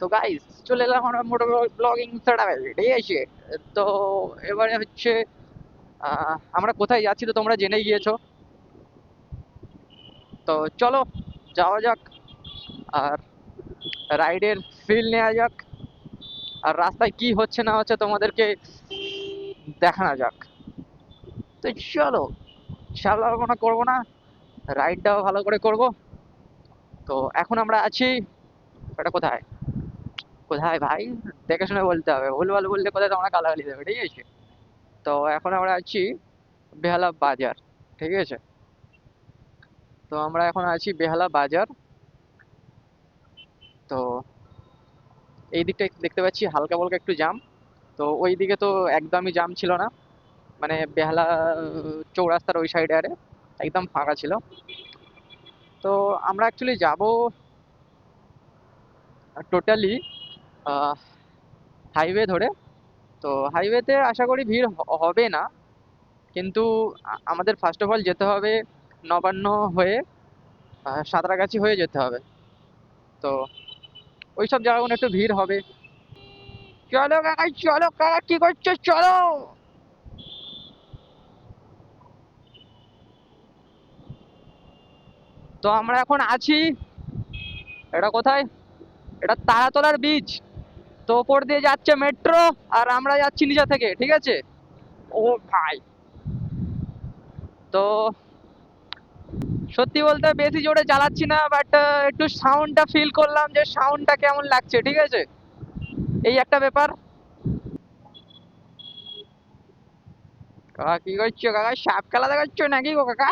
তো গাইস চলে এলাম আমরা মোটর ব্লগিং সেটআপে ঠিক আছে? তো এবারে হচ্ছে আমরা কোথায় যাচ্ছি তো তোমরা জেনে গিয়েছো? তো চলো, যাওয়া যাক, আর রাইডের ফিল নেওয়া যাক, আর রাস্তায় কি হচ্ছে না হচ্ছে তোমাদেরকে দেখানো যাক। তো চলো চালানো করব না রাইডটাও ভালো করে করব। তো এখন আমরা আছি, এটা কোথায়? কোথায়? ভাই দেখে শুনে বলতে হবে। ভুলভাল বললে কোথায় তোমরা গালাগালি দেবে, ঠিক আছে? তো এখন আমরা আছি বেহালা বাজার, ঠিক আছে? তো আমরা এখন আছি বেহালা বাজার। তো এই দিকটা দেখতে পাচ্ছি, হালকা হালকা একটু জাম। তো ওই দিকে তো একদমই জাম ছিল না। মানে বেহালা চৌরাস্তার ওই সাইডে আরে একদম ফাঁকা ছিল। তো আমরা অ্যাকচুয়ালি যাব টোটালি হাইওয়ে ধরে। তো হাইওয়েতে আশা করি ভিড় হবে না। কিন্তু আমাদের ফার্স্ট অফ অল যেতে হবে নবান্ন হয়ে সাঁতরাগাছি হয়ে যেতে হবে। তো ওই সব জায়গাগুলো একটু ভিড় হবে। চলো কাকা চলো কাকা কি করছ? চলো! তো আমরা এখন আছি, এটা কোথায়? এটা তারাতলার বীজ তো ওপর দিয়ে যাচ্ছে মেট্রো আর আমরা যাচ্ছি নিচে থেকে, ঠিক আছে? ও ভাই। তো সত্যি বলতে বেশি জোরে চালাচ্ছি না বাট একটু সাউন্ডটা ফিল করলাম যে সাউন্ডটা কেমন লাগছে, ঠিক আছে? এই একটা ব্যাপার। কাকা, কি করছ? কাকা, সাপ খেলা দেখাচ্ছ নাকি গো কাকা?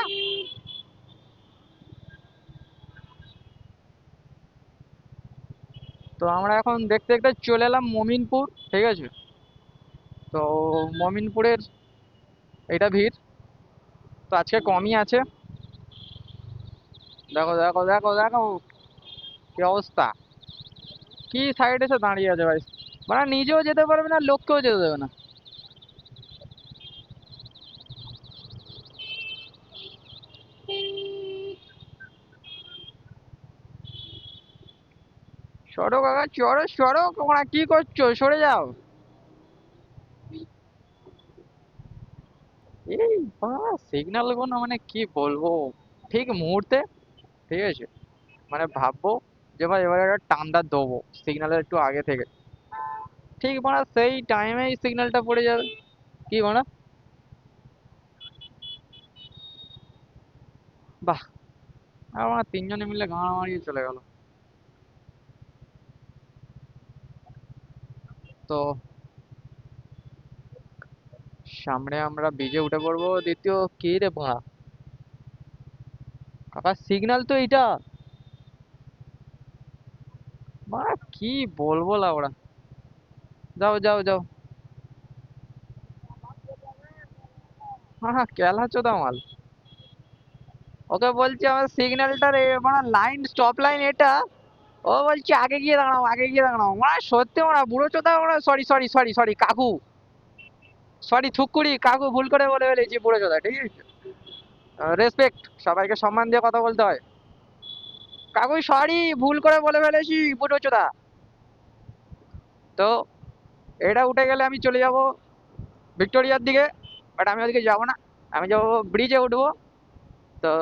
তো আমরা এখন দেখতে দেখতে চলে এলাম মমিনপুর, ঠিক আছে? তো মমিনপুরের এটা ভিড়। তো আজকে কমই আছে। দেখো দেখো দেখো দেখো কি অবস্থা। কি সাইড এসে দাঁড়িয়ে আছে ভাই? মানে নিজেও যেতে পারবে না, লোককেও যেতে দেবে না। সরো কাকা, চড়ো সরো তোমরা কি করছ? সরে যাও। এই বা সিগন্যালগুলো মানে কি বলব? ঠিক মুহূর্তে, ঠিক আছে? মানে ভাববো যে ভাই, এবারে একটা টান্ডা দেবো সিগন্যালের একটু আগে থেকে। ঠিক মানে সেই টাইমেই সিগন্যালটা পড়ে যাবে। কি মানে বাহ! আমার তিনজনে মিলে গাঁড় মারিয়ে চলে গেল। তো সামনে আমরা ব্রিজে উঠে পড়ব। দ্বিতীয় কি রে বা কাকা সিগন্যাল তো এইটা। মা, কি বলব লাউড়া যাও যাও যাও। হ্যাঁ হ্যাঁ কেলা চোদা মাল ওকে বলছি আমার সিগন্যালটার মানে লাইন স্টপ লাইন এটা ও বলছে, আগে গিয়ে দাঁড়াও, আগে গিয়ে দাঁড়াও। মানে সত্যি মানে বুড়ো চোদা মানে সরি সরি সরি সরি কাকু। সরি থুকুরি, কাকু ভুল করে বলে ফেলেছি, বুড়ো চোদা, ঠিক আছে? রেসপেক্ট সবাইকে সম্মান দিয়ে কথা বলতে হয়। কাকু সরি ভুল করে বলে ফেলেছি, বুড়ো চোদা। তো, এটা উঠে গেলে আমি চলে যাব ভিক্টোরিয়ার দিকে বাট আমি ওদিকে যাব না। আমি যাব ব্রিজে উঠবো। তো,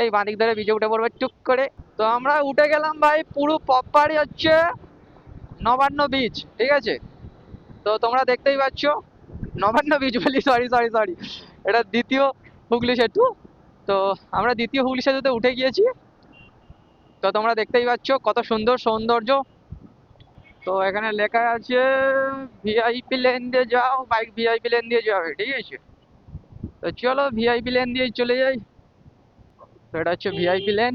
এই বাঁদিক ধরে ব্রিজে উঠে পড়ব টুক করে। তো আমরা উঠে গেলাম ভাই, পুরো প্রপারই হচ্ছে নবান্ন বীজ ঠিক আছে? তো তোমরা দেখতেই পাচ্ছ, নবান্ন বীজ বলি সরি সরি সরি এটা দ্বিতীয় হুগলি সেতু। তো আমরা দ্বিতীয় হুগলি সেতুতে উঠে গিয়েছি। তো তোমরা দেখতেই পাচ্ছ কত সুন্দর সৌন্দর্য। তো এখানে লেখা আছে ভিআইপি লেন দিয়ে যাও বাইক ভিআইপি লেন দিয়ে যাবে, ঠিক আছে? তো চলো ভিআইপি লেন দিয়ে চলে যাই। তো এটা হচ্ছে ভিআইপি লেন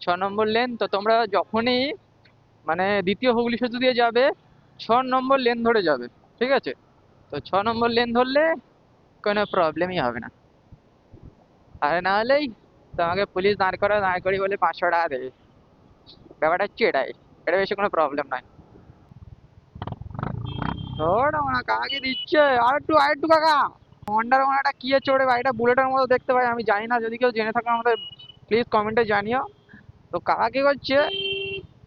ছ নম্বর লেন, তো তোমরা যখনই মানে দ্বিতীয় হুগলি সেতু দিয়ে যাবে ছ নম্বর লেন ধরে যাবে, ঠিক আছে? তো ছ নম্বর লেন ধরলে কোনো প্রবলেমই হবে না। আর না হলেই তোমাকে পুলিশ দাঁড় করা, দাঁড় করি বলে পাঁচশো টাকা দেবে। ব্যাপারটা হচ্ছে এটাই, এটা বেশি কোনো প্রবলেম নয়। ওটা দিচ্ছে? আর একটু আর একটু কাকা! হন্ডার একটা কি চড়ে বা এটা বুলেটের মতো দেখতে পাই, আমি জানি না, যদি কেউ জেনে থাকো আমাদের প্লিজ কমেন্টে জানিও। তো কাকা কি করছে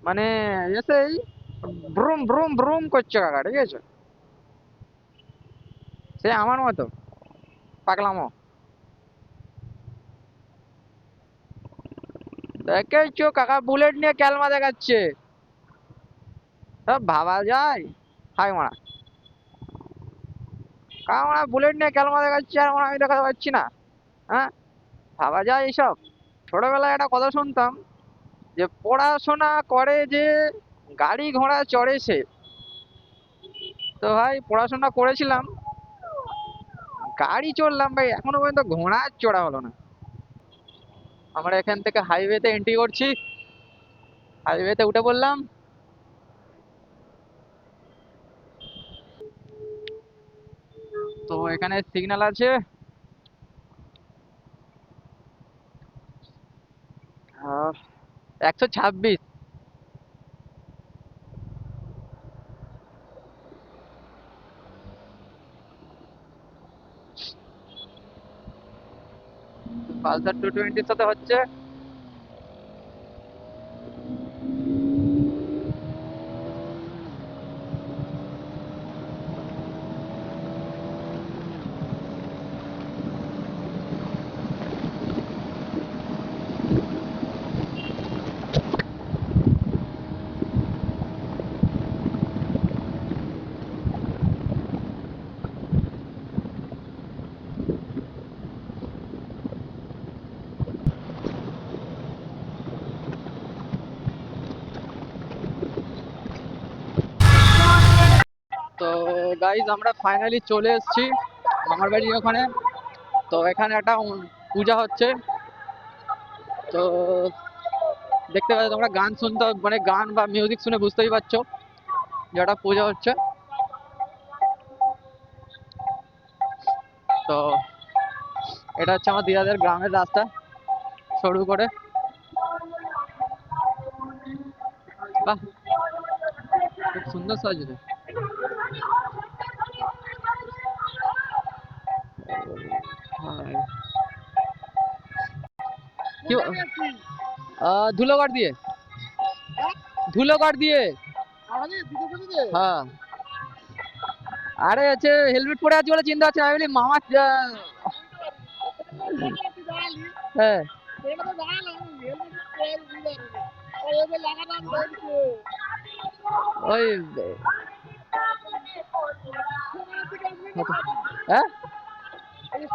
মানে এসেই ব্রুম ব্রুম ব্রুম করছে কাকা, ঠিক আছে? সে আমার মতো, পাগলামো। দেখেছ? কাকা বুলেট নিয়ে ক্যালমা দেখাচ্ছে। ভাবা যায়। হাই মারা। কাকা বুলেট নিয়ে ক্যালমা দেখাচ্ছে আর আমি দেখাতে পারছি না। হ্যাঁ? ভাবা যায় এইসব ছোটবেলায় একটা কথা শুনতাম যে পড়াশোনা করে যে গাড়ি ঘোড়া চড়ে সে। তো ভাই, পড়াশোনা করেছিলাম। গাড়ি চড়লাম ভাই, এখনও পর্যন্ত ঘোড়া চড়া হলো না। আমরা এখান থেকে হাইওয়েতে এন্ট্রি করছি। হাইওয়েতে উঠে পড়লাম। তো এখানে সিগন্যাল আছে। একশো ছাব্বিশ। পালসার টু টোয়েন্টির সাথে হচ্ছে তো গাইজ আমরা ফাইনালি চলে এসেছি মামার বাড়ির ওখানে। তো এখানে একটা পূজা হচ্ছে। তো দেখতে পাচ্ছ তোমরা গান শুনতে মানে গান বা মিউজিক শুনে বুঝতেই পারছ যে একটা পূজা হচ্ছে। তো এটা হচ্ছে আমার দিদাদের গ্রামের রাস্তা, সরু করে। বাহ, খুব সুন্দর সাজছে। ধুলোগড় দিয়ে। ধুলোগড় দিয়ে। হ্যাঁ? আরে হচ্ছে হেলমেট পরে আছি বলে চিন্তা হচ্ছে। আমি বলি মামা হ্যাঁ। ওই হ্যাঁ?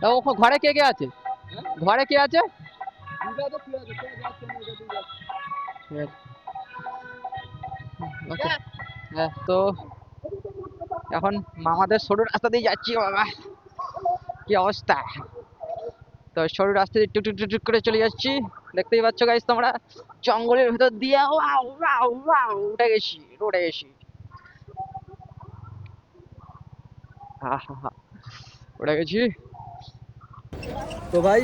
তা ও ঘরে কে কে আছে? ঘরে কে আছে। Okay. হ্যাঁ তো এখন মামাদের সরু রাস্তা দিয়ে যাচ্ছি বাবা। কি অবস্থা? তো সরু রাস্তা দিয়ে টুক টুক টুক করে চলে যাচ্ছি। দেখতেই পাচ্ছ গাইস তোমরা। জঙ্গলের ভেতর দিয়ে উঠে গেছি রোডে গেছি উঠে গেছি। তো ভাই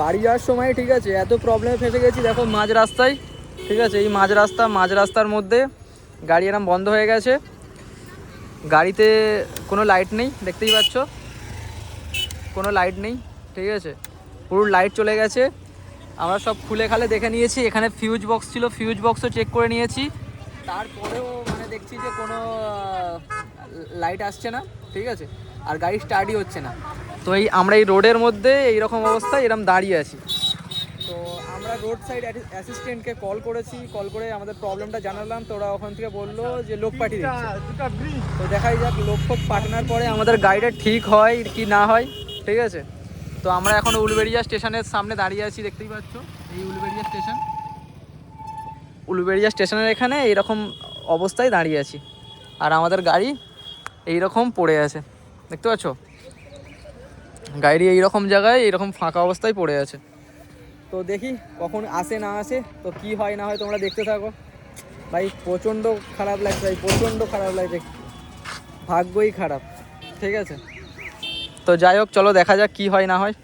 বাড়ি যাওয়ার সময় ঠিক আছে, এত প্রবলেমে ফেসে গেছি, দেখো মাঝ রাস্তায়, ঠিক আছে, এই মাঝ রাস্তা, মাঝ রাস্তার মধ্যে গাড়ি এরম বন্ধ হয়ে গেছে। গাড়িতে কোনো লাইট নেই, দেখতেই পাচ্ছ। কোনো লাইট নেই, ঠিক আছে। পুরো লাইট চলে গেছে। আমরা সব খুলে খালে দেখে নিয়েছি, এখানে ফিউজ বক্স ছিল ফিউজ বক্সও চেক করে নিয়েছি। তারপরেও মানে দেখছি যে কোনো লাইট আসছে না। ঠিক আছে? আর গাড়ি স্টার্টই হচ্ছে না। তো এই আমরা এই রোডের মধ্যে এইরকম অবস্থায় এরকম দাঁড়িয়ে আছি। তো আমরা রোড সাইড অ্যাসিস্ট্যান্টকে কল করেছি। কল করে আমাদের প্রবলেমটা জানালাম। তো ওরা ওখান থেকে বলল যে লোক পাঠিয়ে তো দেখাই যাক লোক ফোক পাঠানোর পরে আমাদের গাড়িটা ঠিক হয় কি না হয় ঠিক আছে? তো আমরা এখন উলবেড়িয়া স্টেশনের সামনে দাঁড়িয়ে আছি দেখতেই পাচ্ছ? এই উলবেড়িয়া স্টেশন। উলবেড়িয়া স্টেশনের এখানে এইরকম অবস্থায় দাঁড়িয়ে আছি। আর আমাদের গাড়ি এইরকম পড়ে আছে। দেখতে পাচ্ছ? গাড়ি এইরকম জায়গায়, এইরকম ফাঁকা অবস্থায় পড়ে আছে। তো দেখি কখন আসে না আসে, তো কি হয় না হয় তোমরা দেখতে থাকো। ভাই, প্রচণ্ড খারাপ লাগছে, ভাই, প্রচণ্ড খারাপ লাগছে। ভাগ্যই খারাপ, ঠিক আছে? তো যাই হোক, চলো দেখা যাক কি হয় না হয়।